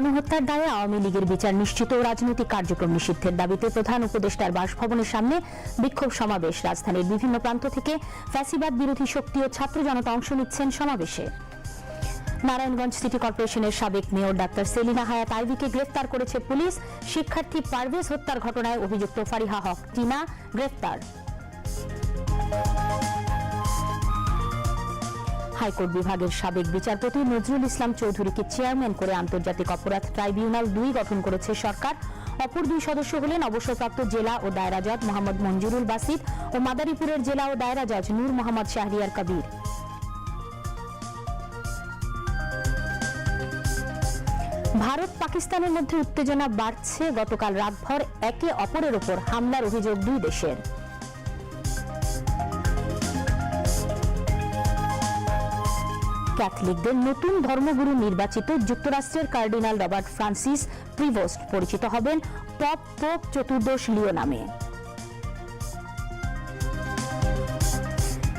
গণহত্যার দায়ে আওয়ামী লীগের বিচার নিশ্চিত ও রাজনৈতিক কার্যক্রম নিষিদ্ধের দাবিতে প্রধান উপদেষ্টার বাসভবনের সামনে বিক্ষোভ সমাবেশ। রাজধানীর বিভিন্ন প্রান্ত থেকে ফ্যাসিবাদ বিরোধী শক্তি ও ছাত্র জনতা অংশ নিচ্ছেন সমাবেশে। নারায়ণগঞ্জ সিটি কর্পোরেশনের সাবেক মেয়র ডাক্তার সেলিনা হায়াত আইভিকে গ্রেফতার করেছে পুলিশ। শিক্ষার্থী পারভেজ হত্যার ঘটনায় অভিযুক্ত ফারিহা হক, টিনা গ্রেফতার। হাইকোর্ট বিভাগের সাবেক বিচারপতি নজরুল ইসলাম চৌধুরীকে চেয়ারম্যান করে আন্তর্জাতিক অপরাধ ট্রাইব্যুনাল দুই গঠন করেছে সরকার। অপর দুই সদস্য হলেন অবসরপ্রাপ্ত জেলা ও দায়রা জজ মোহাম্মদ মঞ্জুরুল বাসিদ ও মাদারীপুরের জেলা ও দায়রা জজ নূর মোহাম্মদ শাহরিয়ার কবির। ভারত পাকিস্তানের মধ্যে উত্তেজনা বাড়ছে। গতকাল রাতভর একে অপরের ওপর হামলার অভিযোগ দুই দেশের। ক্যাথলিকদের নতুন ধর্মগুরু নির্বাচিত যুক্তরাষ্ট্রের কার্ডিনাল রবার্ট ফ্রান্সিস প্রিভোস্ট পরিচিত হবেন পপ পোপ চতুর্দশ লিও নামে।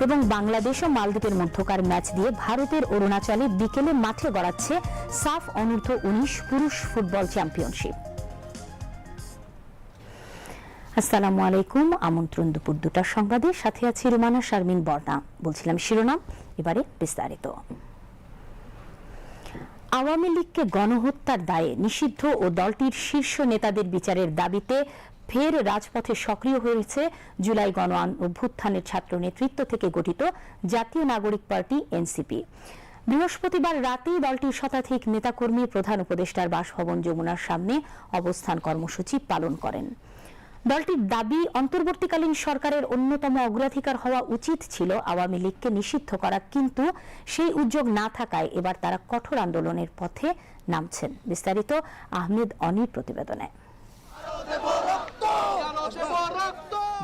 এবং বাংলাদেশ ও মালদ্বীপের মধ্যকার ম্যাচ দিয়ে ভারতের অরুণাচলে বিকেলে মাঠে গড়াচ্ছে সাফ অনূর্ধ্ব উনিশ পুরুষ ফুটবল চ্যাম্পিয়নশিপ। আসসালামু আলাইকুম, আমন্ত্রণ দুপুর দুটার সংবাদে। সাথে আছি রুমানা শারমিন বর্ণা বলছিলাম শিরোনাম, এবারে বিস্তারিত। আওয়ামী লীগকে গণহত্যার দায়ে নিষিদ্ধ ও দলটির শীর্ষ নেতাদের বিচারের দাবিতে ফের রাজপথে সক্রিয় হয়েছে জুলাই গণ অভ্যুত্থানের ছাত্র নেতৃত্ব থেকে গঠিত জাতীয় নাগরিক পার্টি, এনসিপি। বৃহস্পতিবার রাতেই দলটির শতাধিক নেতাকর্মী প্রধান উপদেষ্টার বাসভবন যমুনার সামনে অবস্থান কর্মসূচি পালন করেন। দলটির দাবি, অন্তর্বর্তীকালীন সরকারের অন্যতম অগ্রাধিকার হওয়া উচিত ছিল আওয়ামী লীগকে নিষিদ্ধ করা, কিন্তু সেই উদ্যোগ না থাকায় এবার তারা কঠোর আন্দোলনের পথে নামছেন। বিস্তারিত আহমেদ অনির প্রতিবেদনে।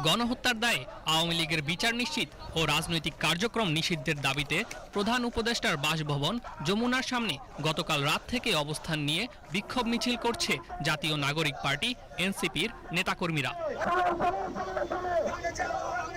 গণহত্যার দায়ে আওয়ামী লীগের বিচার নিশ্চিত ও রাজনৈতিক কার্যক্রম নিষিদ্ধের দাবিতে প্রধান উপদেষ্টার বাসভবন যমুনার সামনে গতকাল রাত থেকে অবস্থান নিয়ে বিক্ষোভ মিছিল করছে জাতীয় নাগরিক পার্টি, এনসিপির নেতাকর্মীরা।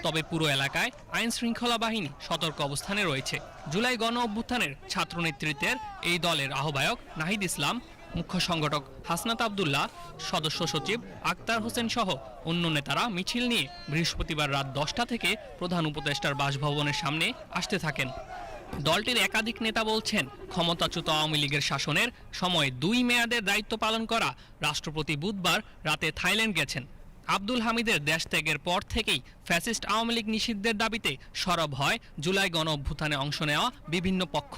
তবে পুরো এলাকায় আইন শৃঙ্খলা বাহিনী সতর্ক অবস্থানে রয়েছে। জুলাই গণ অভ্যুত্থানের ছাত্র নেতৃত্বের এই দলের আহ্বায়ক নাহিদ ইসলাম মুখ্য সংগঠক হাসনাত আবদুল্লাহ, সদস্য সচিব আক্তার হোসেন সহ অন্য নেতারা মিছিল নিয়ে বৃহস্পতিবার রাত দশটা থেকে প্রধান উপদেষ্টার বাসভবনের সামনে আসতে থাকেন। দলটির একাধিক নেতা বলছেন, ক্ষমতাচ্যুত আওয়ামী লীগের শাসনের সময় দুই মেয়াদের দায়িত্ব পালন করা রাষ্ট্রপতি বুধবার রাতে থাইল্যান্ড গেছেন। আব্দুল হামিদের দেশ ত্যাগের পর থেকেই ফ্যাসিস্ট আওয়ামী লীগ নিষিদ্ধের দাবিতে সরব হয় জুলাই গণ অভ্যুত্থানে অংশ নেওয়া বিভিন্ন পক্ষ।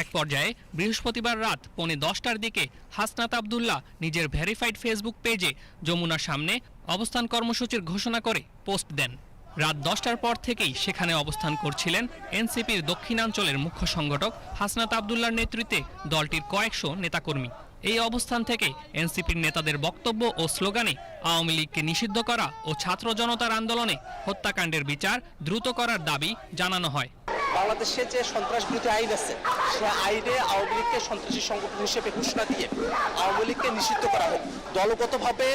এক পর্যায়ে বৃহস্পতিবার রাত পৌনে দশটার দিকে হাসনাত আবদুল্লাহ নিজের ভেরিফাইড ফেসবুক পেজে যমুনার সামনে অবস্থান কর্মসূচির ঘোষণা করে পোস্ট দেন। রাত দশটার পর থেকেই সেখানে অবস্থান করছিলেন এনসিপির দক্ষিণাঞ্চলের মুখ্য সংগঠক হাসনাত আবদুল্লার নেতৃত্বে দলটির কয়েকশো নেতাকর্মী। এই অবস্থান থেকে এনসিপির নেতাদের বক্তব্য ও স্লোগানে আওয়ামী লীগকে নিষিদ্ধ করা ও ছাত্র জনতার আন্দোলনে হত্যাকাণ্ডের বিচার দ্রুত করার দাবি জানানো হয়। বাংলাদেশে যে সন্ত্রাস বিরোধী আইন আছে, সে আইনে আওয়ামী লীগকে সন্ত্রাসী সংগঠন হিসেবে ঘোষণা দিয়ে আওয়ামী লীগকে নিষিদ্ধ করা হোক। দলগতভাবে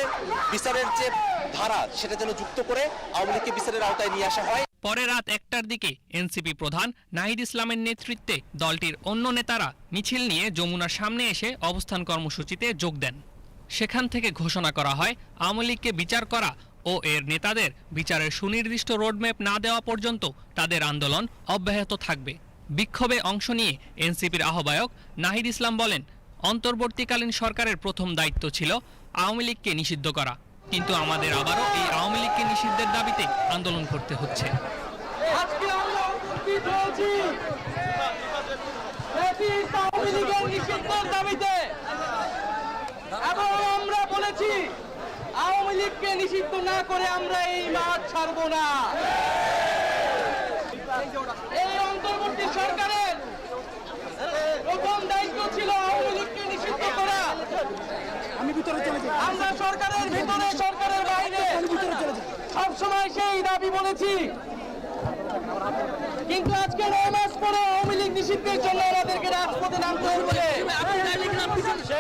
বিচারের যে ধারা, সেটা যেন যুক্ত করে আওয়ামী লীগকে বিচারের আওতায় নিয়ে আসা হয়। পরে রাত একটার দিকে এনসিপি প্রধান নাহিদ ইসলামের নেতৃত্বে দলটির অন্য নেতারা মিছিল নিয়ে যমুনার সামনে এসে অবস্থান কর্মসূচিতে যোগ দেন। সেখান থেকে ঘোষণা করা হয়, আওয়ামী লীগকে বিচার করা ও এর নেতাদের বিচারের সুনির্দিষ্ট রোডম্যাপ না দেওয়া পর্যন্ত তাদের আন্দোলন অব্যাহত থাকবে। বিক্ষোভে অংশ নিয়ে এনসিপির আহ্বায়ক নাহিদ ইসলাম বলেন, অন্তর্বর্তীকালীন সরকারের প্রথম দায়িত্ব ছিল আওয়ামী লীগকে নিষিদ্ধ করা। কিন্তু আমাদের আবারও এই আওয়ামী লীগকে নিষিদ্ধের দাবিতে আন্দোলন করতে হচ্ছে। আমরা বলেছি আওয়ামী লীগকে নিষিদ্ধ না করে আমরা এই মাঠ ছাড়বো না। এই অন্তর্বর্তী সরকারের প্রথম দায়িত্ব ছিল আওয়ামী লীগকে নিষিদ্ধ করা। আমি ভিতরে চলে যাই। আমরা সরকারের ভিতরে সরকারের বাইরে। সবসময় সেই দাবি বলেছি। কিন্তু আজকে নয় মাস পরে আওয়ামী লীগ নিষিদ্ধের জন্য আমাদেরকে রাজপথে নামতে হচ্ছে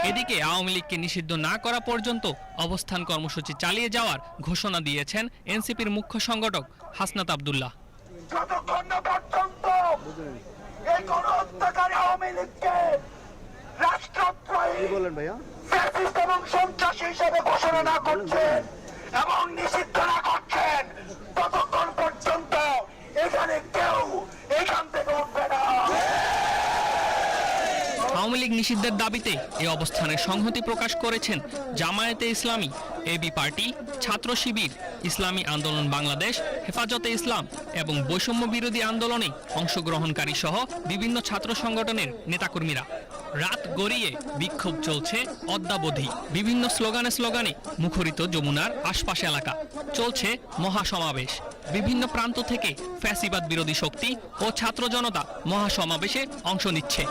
এদিকে আওয়ামী লীগকে নিষিদ্ধ না করা পর্যন্ত অবস্থান কর্মসূচি চালিয়ে যাওয়ার ঘোষণা দিয়েছেন এনসিপির মুখ্য সংগঠক হাসনাত আবদুল্লাহ। যতক্ষণ না পর্যন্ত এই গণহত্যাকারী আওয়ামী লীগকে রাষ্ট্রদ্রোহী বলেন ভাইয়া এবং সন্ত্রাসী হিসেবে ঘোষণা না করছেন এবং নিষিদ্ধ না করছেন ততক্ষণ পর্যন্ত এখানে কেউ এখান থেকে উঠবে না। আওয়ামী লীগ নিষিদ্ধের দাবিতে এ অবস্থানে সংহতি প্রকাশ করেছেন জামায়াতে ইসলামী। এবি পার্টি, ছাত্র শিবির, ইসলামী আন্দোলন বাংলাদেশ, হেফাজতে ইসলাম এবং বৈষম্য বিরোধী আন্দোলনে অংশগ্রহণকারী সহ বিভিন্ন ছাত্র সংগঠনের নেতাকর্মীরা। রাত গড়িয়ে বিক্ষোভ চলছে অদ্যাবধি। বিভিন্ন স্লোগানে স্লোগানে মুখরিত যমুনার আশপাশ এলাকা। চলছে মহাসমাবেশ। বিভিন্ন প্রান্ত থেকে ফ্যাসিবাদ বিরোধী শক্তি ও ছাত্র জনতা মহাসমাবেশে অংশ নিচ্ছে।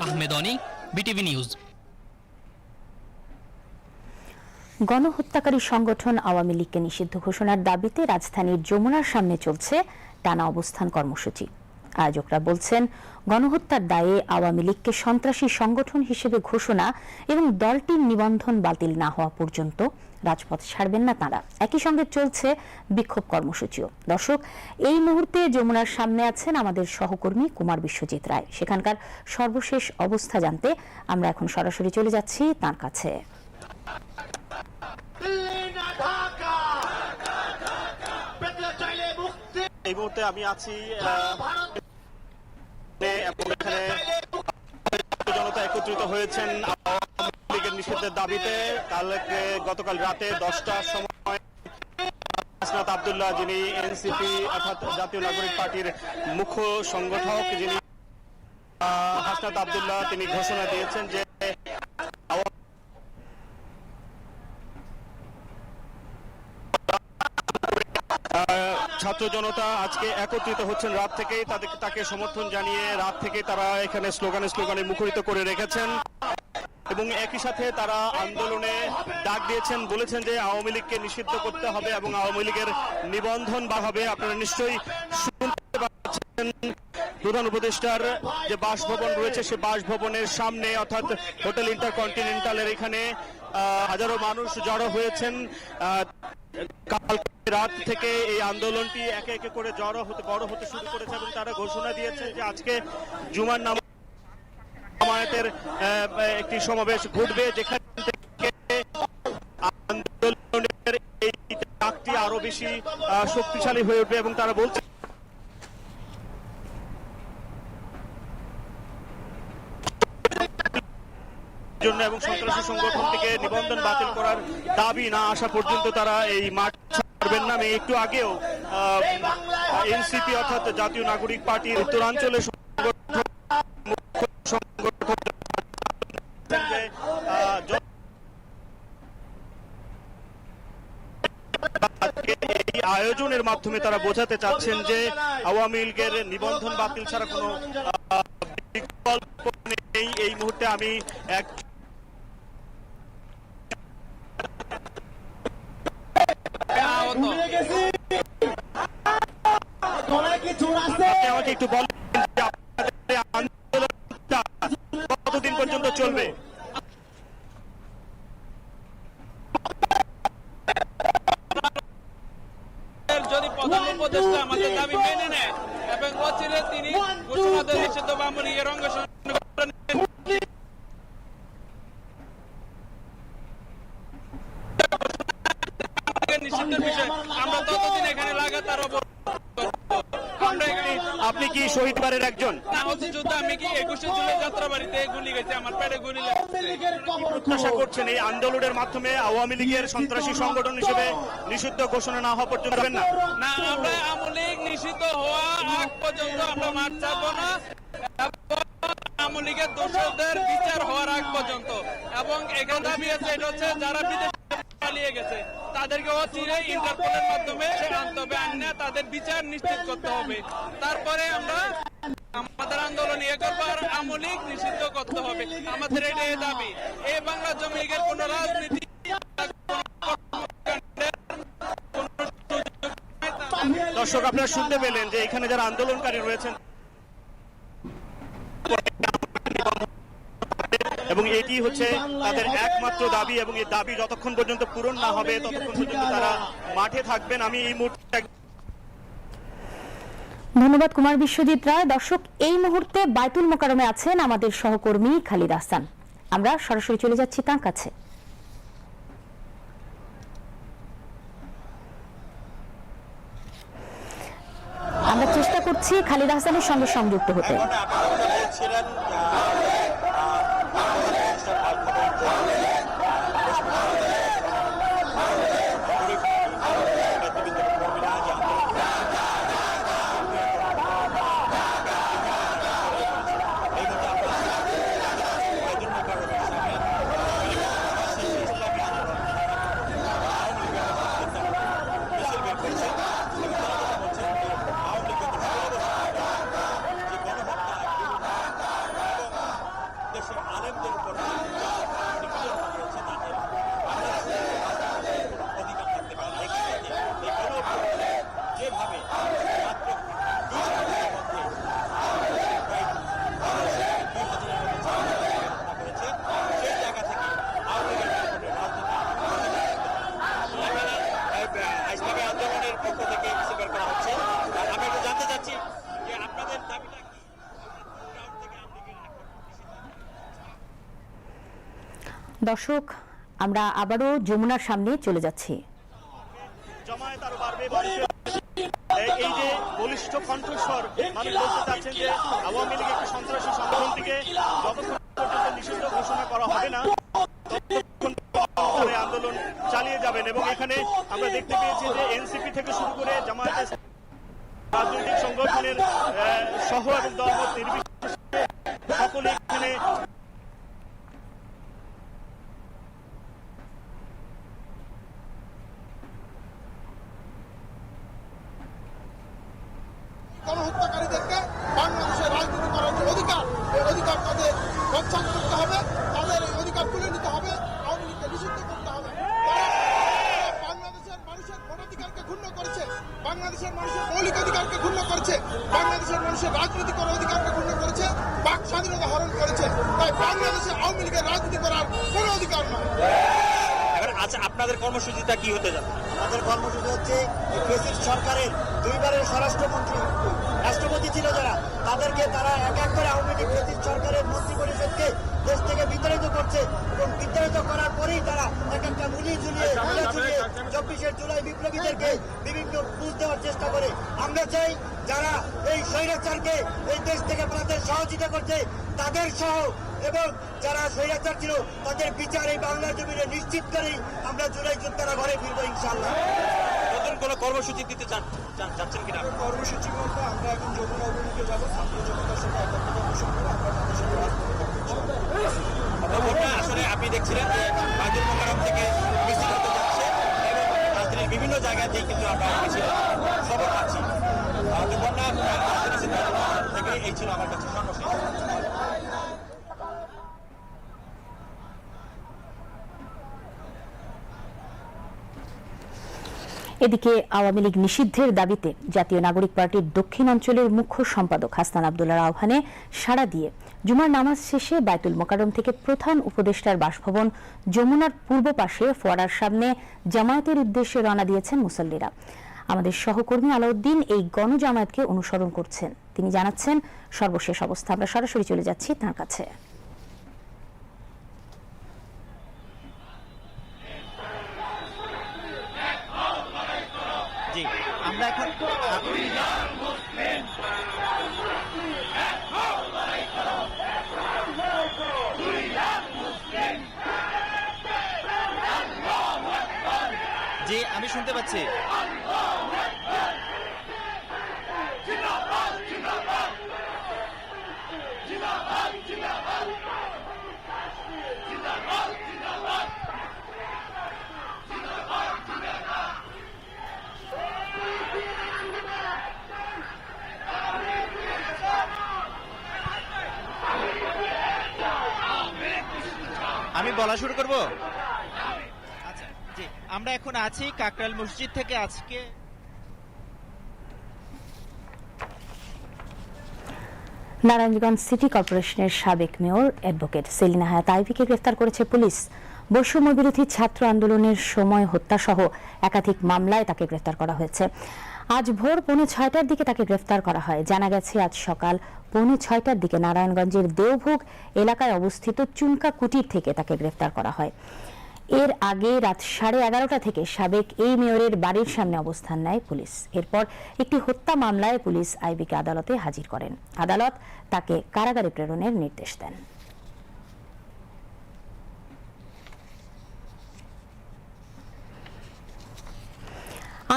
Ahmed Oni, BTV news. গণহত্যাকারী সংগঠন আওয়ামী লীগকে নিষিদ্ধ ঘোষণার দাবিতে রাজধানীর যমুনার সামনে চলছে টানা অবস্থান কর্মসূচি। আয়োজকরা বলছেন, গণহত্যার দায়ে আওয়ামী লীগকে সন্ত্রাসী সংগঠন হিসেবে ঘোষণা এবং দলটির নিবন্ধন বাতিল না হওয়া পর্যন্ত রাজপথ ছাড়বেন না তারা। একই সঙ্গে চলছে বিক্ষোভ কর্মসূচিও। দর্শক, এই মুহূর্তে যমুনার সামনে আছেন আমাদের সহকর্মী কুমার বিশ্বজিৎ রায়। সেখানকার সর্বশেষ অবস্থা জানতে আমরা এখন সরাসরি চলে যাচ্ছি তার কাছে। এই মুহূর্তে আমি আছি জনতা একত্রিত হয়েছেন লীগের নিষিদ্ধের দাবিতে। কালকে গতকাল রাতে দশটার সময় হাসনাত আবদুল্লাহ, যিনি এনসিপি অর্থাৎ জাতীয় নাগরিক পার্টির মুখ্য সংগঠক, যিনি হাসনাত আবদুল্লাহ, তিনি ঘোষণা দিয়েছেন যে ছাত্র জনতা আজকে একত্রিত হচ্ছেন রাত থেকেই তাদের তাকে সমর্থন জানিয়ে রাত থেকে তারা এখানে স্লোগানে স্লোগানে মুখরিত করে রেখেছেন। এবং একই সাথে তারা আন্দোলনে ডাক দিয়েছেন বলেছেন যে আওয়ামী লীগকে নিষিদ্ধ করতে হবে এবং আওয়ামী লীগের নিবন্ধন বা হবে। আপনারা নিশ্চয়ই শুনতে পাচ্ছেন প্রধান উপদেষ্টার যে বাসভবন রয়েছে সে বাসভবনের সামনে অর্থাৎ হোটেল ইন্টারকন্টিনেন্টালের এখানে আহ, হাজারো মানুষ জড়ো হয়েছেন। কালকে রাত থেকে এই আন্দোলনটি একে একে করে জড়ো হতে, বড় হতে শুরু করেছে এবং তারা ঘোষণা দিয়েছে যে আজকে জুমার নাম জামায়াতের একটি সমাবেশ ঘটবে যেখান থেকে আন্দোলনের এই ডাকটি আরও বেশি শক্তিশালী হয়ে উঠবে এবং তারা বলছে জন্য এবং সন্ত্রাসী সংগঠনটিকে নিবন্ধন বাতিল করার দাবি না আসা পর্যন্ত তারা এই মাঠ ছাড়বেন না। একটু আগেও এনসিপি অর্থাৎ জাতীয় নাগরিক পার্টির সংগঠন এই আয়োজনের মাধ্যমে তারা বোঝাতে চাচ্ছেন যে আওয়ামী লীগের নিবন্ধন বাতিল ছাড়া কোনো বিকল্প নেই। এই মুহূর্তে আমি এক আমাকে একটু বলেন আন্দোলনটা কতদিন পর্যন্ত চলবে? যদি প্রধান উপদেষ্টা আমাদের দাবি মেনে নেয় এবং অচিরে তিনি ঘোষণা দেন নিষিদ্ধ বামুনি এর অঙ্গ কি শহীদ বারের একজন। না হচ্ছে যুদ্ধ আমি কি একুশে জুলাই যাত্রা গুলি গেছে আমার পেটে গুলি প্রত্যাশা করছেন এই আন্দোলনের মাধ্যমে আওয়ামী লীগের সন্ত্রাসী সংগঠন হিসেবে নিষিদ্ধ ঘোষণা না হওয়া পর্যন্ত না? না আমরা আওয়ামী লীগ নিষিদ্ধ হওয়া আগ পর্যন্ত আমরা মাঠ ছাড়বো না। আওয়ামী লীগের দোষদের বিচার হওয়ার আগ পর্যন্ত। এবং এখানে দাবি আছে এটা হচ্ছে যারা বিদেশে পালিয়ে গেছে তাদেরকে অচিরে ইন্টারপোলের মাধ্যমে আনতে হবে আইনে তাদের বিচার নিশ্চিত করতে হবে। তারপরে আমরা আমাদের আন্দোলন ইয়ে করব আর আওয়ামী লীগ নিষিদ্ধ করতে হবে। আমাদের এটাই দাবি। এই বাংলা জমি লীগের কোন রাজনীতি দর্শক, আপনারা শুনতে পেলেন যে এখানে যারা আন্দোলনকারী রয়েছেন এবং এটি হচ্ছে তাদের একমাত্র দাবি এবং এই দাবি যতক্ষণ পর্যন্ত পূরণ না হবে, ততক্ষণ পর্যন্ত তারা মাঠে থাকবেন। আমি এই মুহূর্তে ধন্যবাদ, কুমার বিশ্বজিৎ রায়। দর্শক, এই মুহূর্তে বাইতুল মোকারমে আছেন আমাদের সহকর্মী খালিদ আহসান। আমরা সরাসরি চলে যাচ্ছি তার কাছে। আমরা চেষ্টা করছি খালিদ আহসানের সঙ্গে সংযুক্ত হতে ইসলামী আন্দোলনের পক্ষ থেকে মিছিল বের করা হচ্ছে আর আমি একটু জানতে চাচ্ছি যে আপনাদের দাবিটা কি দর্শক, আমরা আবারও যমুনার সামনে চলে যাচ্ছি। এই- যে বলিষ্ঠ কণ্ঠস্বর, মানুষ বলতে চাচ্ছেন যে আওয়ামী লীগ একটি সন্ত্রাসী সংগঠনটিকে যতক্ষণ নিষিদ্ধ ঘোষণা করা হবে না আন্দোলন চালিয়ে যাবেন। এবং এখানে আমরা দেখতে পেয়েছি যে এনসিপি থেকে শুরু করে জামায়াত রাজনৈতিক সংগঠনের সহ এবং দলমত নির্বিশেষে সকলে এখানে গণহত্যাকারীদেরকে আমরা যারা এই স্বৈরাচারকে এই দেশ থেকে তাদের সহযোগিতা করছে তাদের সহ এবং যারা স্বৈরাচার ছিল তাদের বিচার এই বাংলার জমিনে নিশ্চিত করেই আমরা জুলাই যোদ্ধারা ঘরে ফিরবো ইনশাল্লাহ নতুন কোনো কর্মসূচি দিতে চাচ্ছেন কিনা? কর্মসূচি বলতে আমরা এখন যমুনা অভিমুখে যাব ছাত্র জনতার সাথে একাত্মতা আমরা তাদের সাথে রাজনীতি করতে চাই। খবরটা আসলে আপনি দেখছিলেন যে বাইতুল মোকাররম থেকে মিছিল হতে যাচ্ছে এবং রাজধানীর বিভিন্ন জায়গাতেই কিন্তু আমরা মিছিল খবর পাচ্ছি আমাদের বন্যা রাজধানী সিদ্ধান্ত এদিকে আওয়ামী লীগ নিষিদ্ধের দাবিতে জাতীয় নাগরিক পার্টির দক্ষিণ অঞ্চলের মুখ্য সম্পাদক হাসনান আবদুল্লার আহ্বানে সাড়া দিয়ে জুমার নামাজ শেষে বাইতুল মোকাররম থেকে প্রধান উপদেষ্টার বাসভবন যমুনার পূর্ব পাশে ফোয়ারার সামনে জামায়াতের উদ্দেশ্যে রওনা দিয়েছেন মুসল্লিরা। আমাদের সহকর্মী আলাউদ্দিন এই গণজামায়াতকে অনুসরণ করছেন। তিনি জানাচ্ছেন, সর্বশেষ অবস্থা, আমরা সরাসরি চলে যাচ্ছি তার কাছে। জি আমি শুনতে পাচ্ছি। বলা শুরু করব? আচ্ছা জি আমরা এখন আছি কাকরাল মসজিদ থেকে আজকে। নারায়ণগঞ্জ সিটি কর্পোরেশনের সাবেক মেয়র অ্যাডভোকেট সেলিনা হায়াত আইভিকে গ্রেফতার করেছে পুলিশ। বৈষম্য বিরোধী ছাত্র আন্দোলনের সময় হত্যাসহ একাধিক মামলায় তাকে গ্রেফতার করা হয়েছে। আজ ভোর পৌনে ছয়টার দিকে তাকে গ্রেফতার করা হয়। জানা গেছে, আজ সকাল পৌনে ছয়টার দিকে নারায়ণগঞ্জের দেওভোগ এলাকায় অবস্থিত চুনকা কুটির থেকে তাকে গ্রেফতার করা হয়। এর আগে রাত সাড়ে এগারোটা থেকে সাবেক এই মেয়রের বাড়ির সামনে অবস্থান নেয় পুলিশ। এরপর একটি হত্যা মামলায় পুলিশ আইবিকে আদালতে হাজির করেন। আদালত তাকে কারাগারে প্রেরণের নির্দেশ দেন।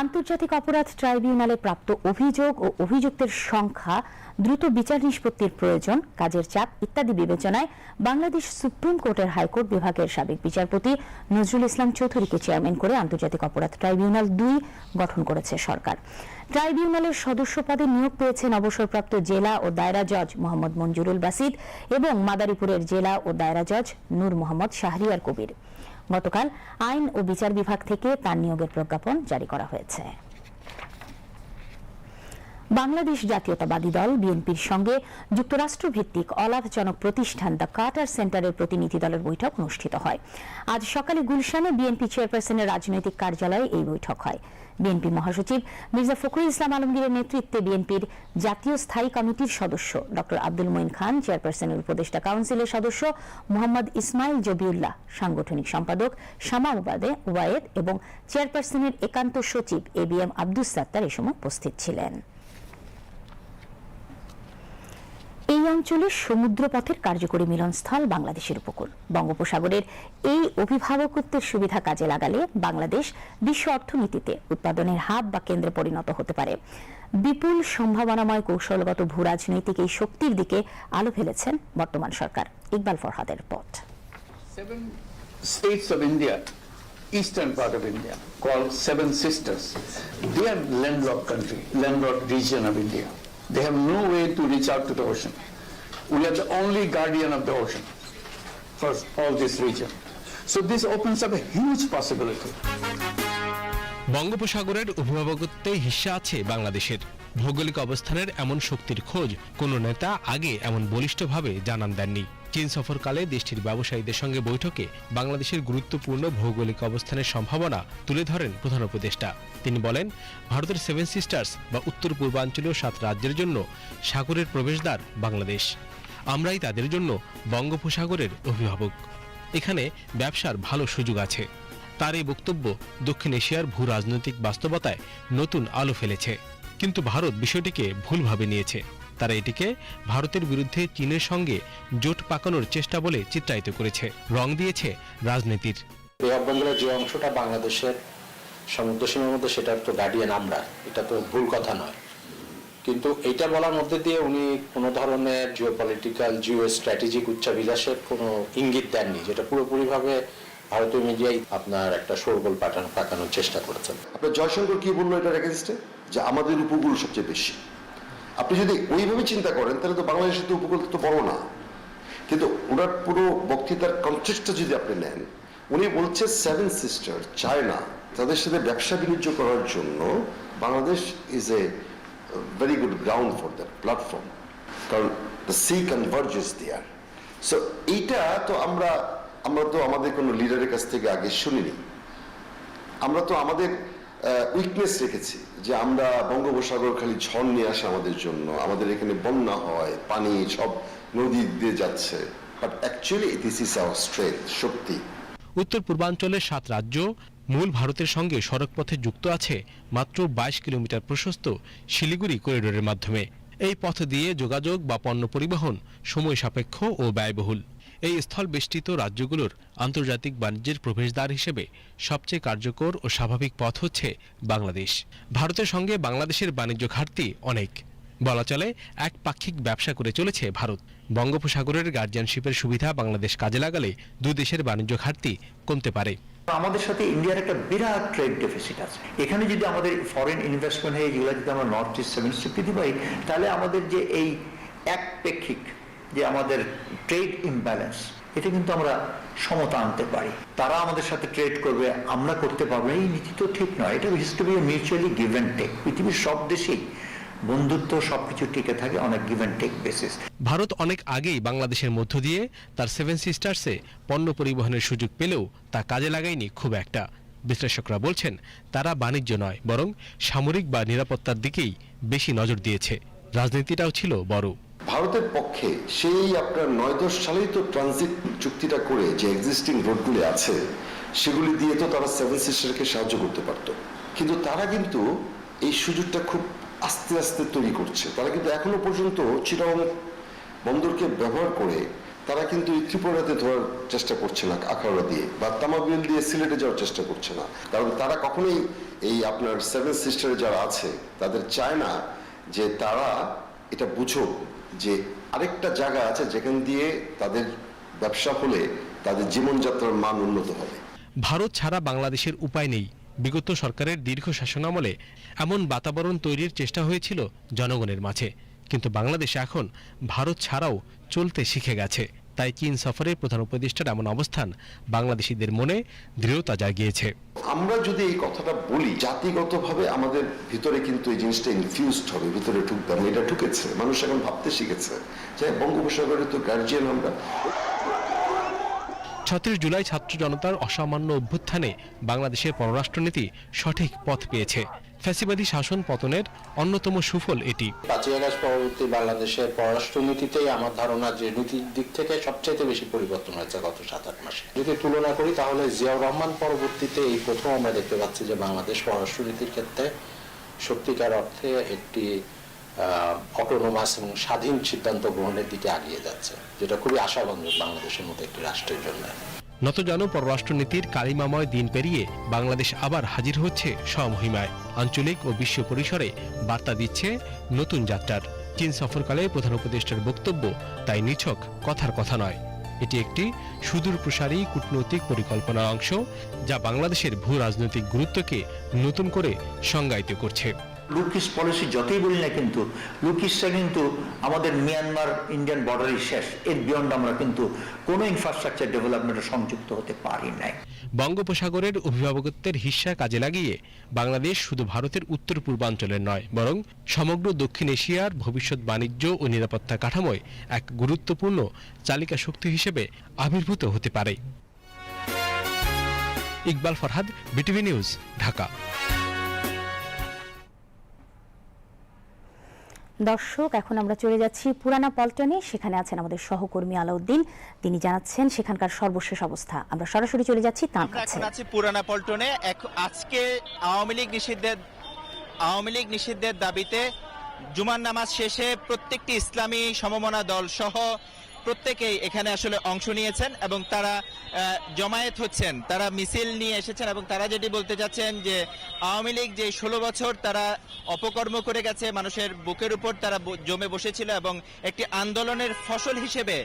আন্তর্জাতিক অপরাধ ট্রাইব্যুনালে প্রাপ্ত অভিযোগ ও অভিযুক্তের সংখ্যা, দ্রুত বিচার নিষ্পত্তির প্রয়োজন, কাজের চাপ ইত্যাদি বিবেচনায় বাংলাদেশ সুপ্রিম কোর্টের হাইকোর্ট বিভাগের সাবেক বিচারপতি নজরুল ইসলাম চৌধুরীকে চেয়ারম্যান করে আন্তর্জাতিক অপরাধ ট্রাইব্যুনাল দুই গঠন করেছে সরকার। ট্রাইব্যুনালের সদস্য পদে নিয়োগ পেয়েছেন অবসরপ্রাপ্ত জেলা ও দায়রা জজ মোহাম্মদ মঞ্জুরুল বাসিদ এবং মাদারীপুরের জেলা ও দায়রা জজ নূর মোহাম্মদ শাহরিয়ার কবির। গতকাল আইন ও বিচার বিভাগ থেকে তার নিয়োগের প্রজ্ঞাপন জারি করা হয়েছে। বাংলাদেশ জাতীয়তাবাদী দল, বিএনপির সঙ্গে যুক্তরাষ্ট্র ভিত্তিক অলাভজনক প্রতিষ্ঠান দ্য কার্টার সেন্টারের প্রতিনিধি দলের বৈঠক অনুষ্ঠিত হয়। আজ সকালে গুলশানে বিএনপি চেয়ারপারসনের রাজনৈতিক কার্যালয়ে এই বৈঠক হয়। বিএনপি মহাসচিব মির্জা ফখরুল ইসলাম আলমগীরের নেতৃত্বে বিএনপির জাতীয় স্থায়ী কমিটির সদস্য ড. আব্দুল মঈন খান, চেয়ারপারসনের উপদেষ্টা কাউন্সিলের সদস্য মোহাম্মদ ইসমাইল জবিউল্লাহ, সাংগঠনিক সম্পাদক শামা উবাদে উবায়েদ এবং চেয়ারপারসনের একান্ত সচিব A B M Abdus Sattar এ সময় উপস্থিত ছিলেন। এই অঞ্চলে সমুদ্রপথের কার্যকরী মিলনস্থল বাংলাদেশের উপকূল বঙ্গোপসাগরের এই অভিভাবকত্বের সুবিধা কাজে লাগালে বাংলাদেশ বিশ্ব অর্থনীতিতে উৎপাদনের হাব বা কেন্দ্রে পরিণত হতে পারে বিপুল সম্ভাবনাময় কৌশলগত ভূরাজনৈতিক এই শক্তির দিকে আলো ফেলেছেন বর্তমান সরকার ইকবাল ফরহাদের পথ eastern part of India, called Seven Sisters. They are landlocked country, landlocked region of India. They have no way to reach out to the ocean. We are the only guardian of the ocean for all this region. So this opens up a huge possibility. বঙ্গোপসাগরের অভিভাবকত্বে হিস্সা আছে বাংলাদেশের ভৌগোলিক অবস্থানের এমন শক্তির খোঁজ কোনো নেতা আগে এমন বলিষ্ঠভাবে জানান দেননি চীন সফরকালে দেশটির ব্যবসায়ীদের সঙ্গে বৈঠকে বাংলাদেশের গুরুত্বপূর্ণ ভৌগোলিক অবস্থানের সম্ভাবনা তুলে ধরেন প্রধান উপদেষ্টা। তিনি বলেন, ভারতের সেভেন সিস্টার্স বা উত্তর পূর্বাঞ্চলীয় সাত রাজ্যের জন্য সাগরের প্রবেশদ্বার বাংলাদেশ। আমরাই তাদের জন্য বঙ্গোপসাগরের অভিভাবক। এখানে ব্যবসার ভালো সুযোগ আছে। তার এই বক্তব্য দক্ষিণ এশিয়ার ভূ রাজনৈতিক বাস্তবতায় নতুন আলো ফেলেছে। কিন্তু ভারত বিষয়টিকে ভুলভাবে নিয়েছে। তারা এটিকে ভারতের বিরুদ্ধে চীনের সঙ্গে জোট পাকানোর চেষ্টা বলে চিত্রায়িত করেছে। রং দিয়েছে রাজনীতির। বে অফ বেঙ্গলের যে অংশটা বাংলাদেশের সমুদ্র সীমার মধ্যে সেটার তো গার্ডিয়ান আমরা। এটা তো ভুল কথা নয়। কিন্তু এইটা বলার মধ্যে দিয়ে উনি কোনো ধরনের জিও পলিটিক্যাল জিও স্ট্র্যাটেজিক উচ্চাভিলাষের কোনো ইঙ্গিত দেননি যেটা পুরোপুরিভাবে ভারতীয় মিডিয়াই আপনার একটা শোরগোল পাঠানো পাকানোর চেষ্টা করেছেন। আপনার জয়শঙ্কর কি বলল এটার এগেনস্টে যে আমাদের উপকূল সবচেয়ে বেশি। আপনি যদি ওইভাবে চিন্তা করেন, তাহলে তো বাংলাদেশের তো উপকূল তো বড় না। কিন্তু ওনার পুরো বক্তৃতার কনটেক্সটটা যদি আপনি নেন, উনি বলছে সেভেন সিস্টার চায়না তাদের সাথে ব্যবসা বাণিজ্য করার জন্য Bangladesh is a very good ground for that platform কারণ the sea converges there so এইটা তো আমরা আমরা তো আমাদের কোনো লিডারের কাছ থেকে আগে শুনিনি। আমরা তো আমাদের উইকনেস রেখেছি, যে আমরা বঙ্গোপসাগর খালি ঝড় নিয়ে আসে আমাদের জন্য। আমাদের এখানে বন্যা হয়, পানি, সব নদী দিয়ে যাচ্ছে। But actually this is our strength শক্তি। উত্তর পূর্বাঞ্চলের সাত রাজ্য মূল ভারতের সঙ্গে সড়কপথে যুক্ত আছে মাত্র বাইশ কিলোমিটার প্রশস্ত শিলিগুড়ি করিডোরের মাধ্যমে। এই পথ দিয়ে যোগাযোগ বা পণ্য পরিবহন সময় সাপেক্ষ ও ব্যয়বহুল। এই স্থল বেষ্টিত রাজ্যগুলোর আন্তর্জাতিক বাণিজ্যের প্রবেশদ্বার হিসেবে সবচেয়ে কার্যকর ও স্বাভাবিক পথ হচ্ছে বাংলাদেশ। ভারতের সঙ্গে বাংলাদেশের বাণিজ্য ঘাটতি অনেক। বলা চলে, এক পাক্ষিক ব্যবসা করে চলেছে ভারত। বঙ্গোপসাগরের গার্জিয়ানশিপের সুবিধা বাংলাদেশ কাজে লাগালে দুই দেশের বাণিজ্য ঘাটতি কমতে পারে। আমাদের সাথে ইন্ডিয়ার একটা বিরাট ট্রেড ডেফিসিট আছে। এখানে যদি আমাদের ফরেন ইনভেস্টমেন্ট হয় যেগুলো যদি আমরা নর্থ ইস্ট সেভেন স্বীকৃতি পাই, তাহলে আমাদের যে এই একপেক্ষিক যে আমাদের ট্রেড ইমব্যালেন্স এটা কিন্তু আমরা সমতা আনতে পারি। তারা আমাদের সাথে ট্রেড করবে, আমরা করতে পারব এই নীতি তো ঠিক নয়। এটা is mutually give and take পৃথিবীর সব দেশেই বন্ধুত্ব সবকিছু টিকে থাকে অনেক give and take basis Bharat অনেক আগেই বাংলাদেশের মধ্য দিয়ে তার সেভেন সিস্টার্সে পণ্য পরিবহনের সুযোগ পেলেও তা কাজে লাগায়নি খুব একটা। বিশ্লেষকরা বলছেন, তারা বাণিজ্য নয়, বরং সামরিক বা নিরাপত্তার দিকেই বেশি নজর দিয়েছে। রাজনীতিটাও ছিল বড়। ভারতের পক্ষে সেই আপনার নয় দশ সালেই তো ট্রানজিট চুক্তিটা করে যে এক্সিস্টিং রোডগুলি আছে, সেগুলি দিয়ে তো তারা সেভেন সিস্টারকে সাহায্য করতে পারতো। কিন্তু তারা কিন্তু এই সুযোগটা খুব আস্তে আস্তে তৈরি করছে। তারা কিন্তু এখনও পর্যন্ত চিরং বন্দরকে ব্যবহার করে তারা কিন্তু এই ত্রিপুরাতে ধরার চেষ্টা করছে না, আখাউড়া দিয়ে বা তামাবিল দিয়ে সিলেটে যাওয়ার চেষ্টা করছে না। কারণ তারা কখনোই এই আপনার সেভেন সিস্টারে যারা আছে, তাদের চায় না যে তারা এটা বুঝো যে আরেকটা জায়গা আছে যেখান দিয়ে তাদের ব্যবসা হলে তাদের জীবনযাত্রার মান উন্নত হবে। ভারত ছাড়া বাংলাদেশের উপায় নেই। বিগত সরকারের দীর্ঘ শাসনামলে এমন বাতাবরণ তৈরির চেষ্টা হয়েছিল জনগণের মাঝে। কিন্তু বাংলাদেশ এখন ভারত ছাড়াও চলতে শিখে গেছে। তাই চীন সফরের প্রধান উপদেষ্টার এমন অবস্থান বাংলাদেশিদের মনে দৃঢ়তা জাগিয়েছে। আমরা যদি এই কথাটা বলি জাতিগতভাবে আমাদের ভিতরে কিন্তু এই জিনিসটা ইনফিউজড হবে ভিতরে ঢুকবে এটা ঢুকেছে মানুষ এখন ভাবতে শিখেছে। যে বঙ্গোপসাগরের তো গার্জিয়ান আমরা। ছত্রিশ জুলাই ছাত্র জনতার অসামান্য অভ্যুত্থানে বাংলাদেশের পররাষ্ট্রনীতি সঠিক পথ পেয়েছে। ফ্যাসিবাদী শাসন পতনের অন্যতম সুফল এটি। পাঁচই আগস্ট পরবর্তী বাংলাদেশের আমার ধারণা যে নীতির দিক থেকে সবচেয়ে বেশি পরিবর্তন হয়েছে গত সাত, আট মাসে। যদি তুলনা করি তাহলে জিয়াউর রহমান পরবর্তীতে এই প্রথম আমরা দেখতে পাচ্ছি যে বাংলাদেশ পররাষ্ট্রনীতির ক্ষেত্রে সত্যিকার অর্থে একটি অটোনোমাস এবং স্বাধীন সিদ্ধান্ত গ্রহণের দিকে আগিয়ে যাচ্ছে, যেটা খুবই আশাবঞ্জক বাংলাদেশের মতো একটি রাষ্ট্রের জন্য। নতজানু পররাষ্ট্রনীতির কালিমাময় দিন পেরিয়ে বাংলাদেশ আবার হাজির হচ্ছে স্বমহিমায়। আঞ্চলিক ও বিশ্ব পরিসরে বার্তা দিচ্ছে নতুন যাত্রার। চীন সফরকালে প্রধান উপদেষ্টার বক্তব্য তাই নিছক কথার কথা নয়। এটি একটি সুদূর প্রসারী কূটনৈতিক পরিকল্পনার অংশ যা বাংলাদেশের ভূ রাজনৈতিক গুরুত্বকে নতুন করে সংজ্ঞায়িত করছে। লুকিস পলিসি যতই বলি না কিন্তু লুকিসটা কিন্তু আমাদের মিয়ানমার ইন্ডিয়ান বর্ডারই শেষ। এর বিয়ন্ড আমরা কিন্তু কোনো ইনফ্রাস্ট্রাকচার ডেভেলপমেন্টে সংযুক্ত হতে পারি নাই। বঙ্গোপসাগরের অভিভাবকত্বের হিস্সা কাজে লাগিয়ে বাংলাদেশ শুধু ভারতের উত্তর পূর্বাঞ্চলের নয়, বরং সমগ্র দক্ষিণ এশিয়ার ভবিষ্যৎ বাণিজ্য ও নিরাপত্তা কাঠামোয় এক গুরুত্বপূর্ণ চালিকা শক্তি হিসেবে আবির্ভূত হতে পারে। Iqbal Farhad, BTV news, Dhaka. দর্শক এখন আমরা চলে যাচ্ছি পুরানা পল্টনে। সেখানে আছেন আমাদের সহকর্মী আলাউদ্দিন। তিনি জানাচ্ছেন সেখানকার সর্বশেষ অবস্থা। আমরা সরাসরি চলে যাচ্ছি তাঁর কাছে। আছি পুরানা পল্টনে। আজকে আওয়ামী লীগ নিষিদ্ধের আওয়ামী লীগ নিষিদ্ধের দাবিতে জুমার নামাজ শেষে প্রত্যেকটি ইসলামী সমমনা দল সহ প্রত্যেকেই এখানে আসলে অংশ নিয়েছেন এবং তারা জমায়েত হচ্ছেন। তারা মিছিল নিয়ে এসেছেন এবং তারা যেটি বলতে চাচ্ছেন যে, আওয়ামী লীগ যে ষোলো বছর তারা অপকর্ম করে গেছে, মানুষের বুকের উপর তারা জমে বসেছিল এবং একটি আন্দোলনের ফসল হিসেবে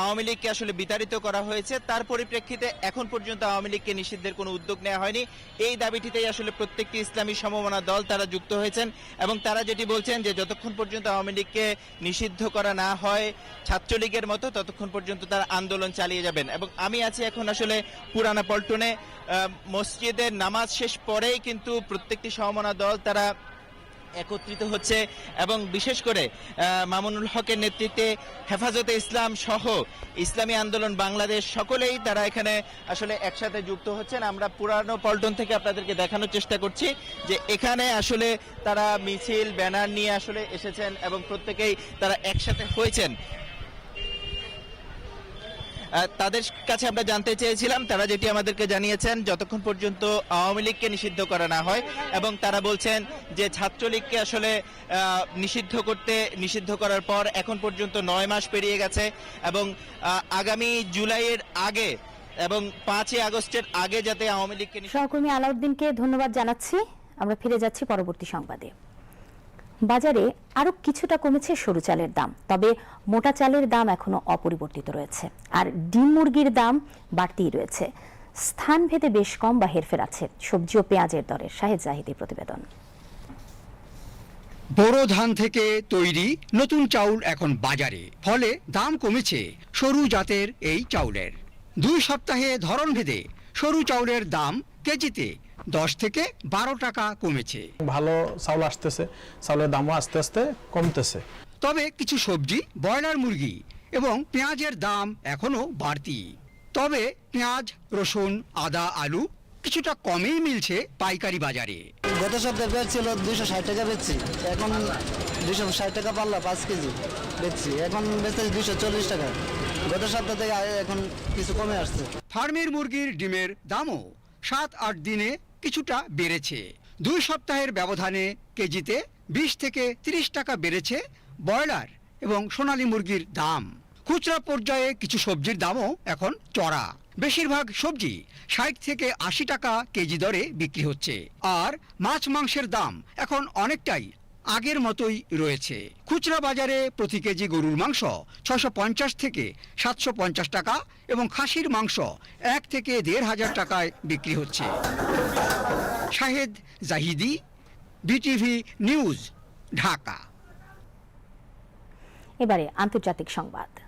আওয়ামী লীগকে আসলে বিতাড়িত করা হয়েছে। তার পরিপ্রেক্ষিতে এখন পর্যন্ত আওয়ামী লীগকে নিষিদ্ধের কোনো উদ্যোগ নেওয়া হয়নি। এই দাবিটিতেই আসলে প্রত্যেকটি ইসলামী সমমনা দল তারা যুক্ত হয়েছেন এবং তারা যেটি বলছেন যে, যতক্ষণ পর্যন্ত আওয়ামী লীগকে নিষিদ্ধ করা না হয়, ছাত্রলীগের মতো ততক্ষণ পর্যন্ত তারা আন্দোলন চালিয়ে যাবেন। এবং আমি আছি এখন আসলে পুরানা পল্টনে। মসজিদের নামাজ শেষ পরেই কিন্তু প্রত্যেকটি সমমনা দল তারা একত্রিত হচ্ছে এবং বিশেষ করে মামুনুল হকের নেতৃত্বে হেফাজতে ইসলাম সহ ইসলামী আন্দোলন বাংলাদেশ সকলেই তারা এখানে আসলে একসাথে যুক্ত হচ্ছেন। আমরা পুরানো পল্টন থেকে আপনাদেরকে দেখানোর চেষ্টা করছি যে এখানে আসলে তারা মিছিল, ব্যানার নিয়ে আসলে এসেছেন এবং প্রত্যেকেই তারা একসাথে হয়েছেন। তাদের কাছে আমরা জানতে চেয়েছিলাম, তারা যেটি আমাদেরকে জানিয়েছেন, যতক্ষণ পর্যন্ত আওয়ামী লীগকে নিষিদ্ধ করা না হয় এবং তারা বলছেন যে ছাত্রলীগকে আসলে নিষিদ্ধ করতে, নিষিদ্ধ করার পর এখন পর্যন্ত নয় মাস পেরিয়ে গেছে এবং আগামী জুলাইয়ের আগে এবং পাঁচই আগস্টের আগে যাতে আওয়ামী লীগকে সহকর্মী আলাউদ্দিনকে ধন্যবাদ জানাচ্ছি। আমরা ফিরে যাচ্ছি পরবর্তী সংবাদে। বাজারে আরও কিছুটা কমেছে সরু চালের দাম, তবে মোটা চালের দাম এখনও অপরিবর্তিত রয়েছে আর ডিম মুরগির দাম বাড়তিই রয়েছে। স্থানভেদে বেশ কম বা হেরফের আছে, সবজি ও পেঁয়াজের দরে শাহেদ জাহিদি প্রতিবেদন। বোরো ধান থেকে তৈরি নতুন চাউল এখন বাজারে, ফলে দাম কমেছে সরু জাতের এই চাউলের। দুই সপ্তাহে ধরন ভেদে সরু চাউলের দাম কেজিতে দশ থেকে বারো টাকা কমেছে। ভালো চাউল আসতেছে চাউলের দামও আস্তে আস্তে কমতেছে। তবে কিছু সবজি ব্রয়লার মুরগি এবং পেঁয়াজের দাম এখনও বাড়তি। তবে পেঁয়াজ রসুন আদা আলু কিছুটা কমেই মিলছে পাইকারি বাজারে। গত সপ্তাহে বেচছিল দুইশো ষাট টাকা বেচছি এখন দুইশো ষাট টাকা পারলা পাঁচ কেজি বেচছি এখন বেচতেছি দুইশো চল্লিশ টাকা। গত সপ্তাহ থেকে এখন কিছু কমে আসছে। ফার্মের মুরগির ডিমের দামও সাত আট দিনে কিছুটা বেড়েছে। দুই সপ্তাহের ব্যবধানে কেজিতে বিশ থেকে তিরিশ টাকা বেড়েছে ব্রয়লার এবং সোনালী মুরগির দাম। খুচরা পর্যায়ে কিছু সবজির দামও এখন চড়া। বেশিরভাগ সবজি ষাট থেকে আশি টাকা কেজি দরে বিক্রি হচ্ছে। আর মাছ মাংসের দাম এখন অনেকটাই আগের মতোই রয়েছে। খুচরা বাজারে প্রতি কেজি গরুর মাংস ছশো থেকে সাতশো পঞ্চাশ টাকা এবং খাসির মাংস এক থেকে দেড় হাজার টাকায় বিক্রি হচ্ছে। Shahed Jahidi, BTV news, Dhaka. এবারে আন্তর্জাতিক সংবাদ।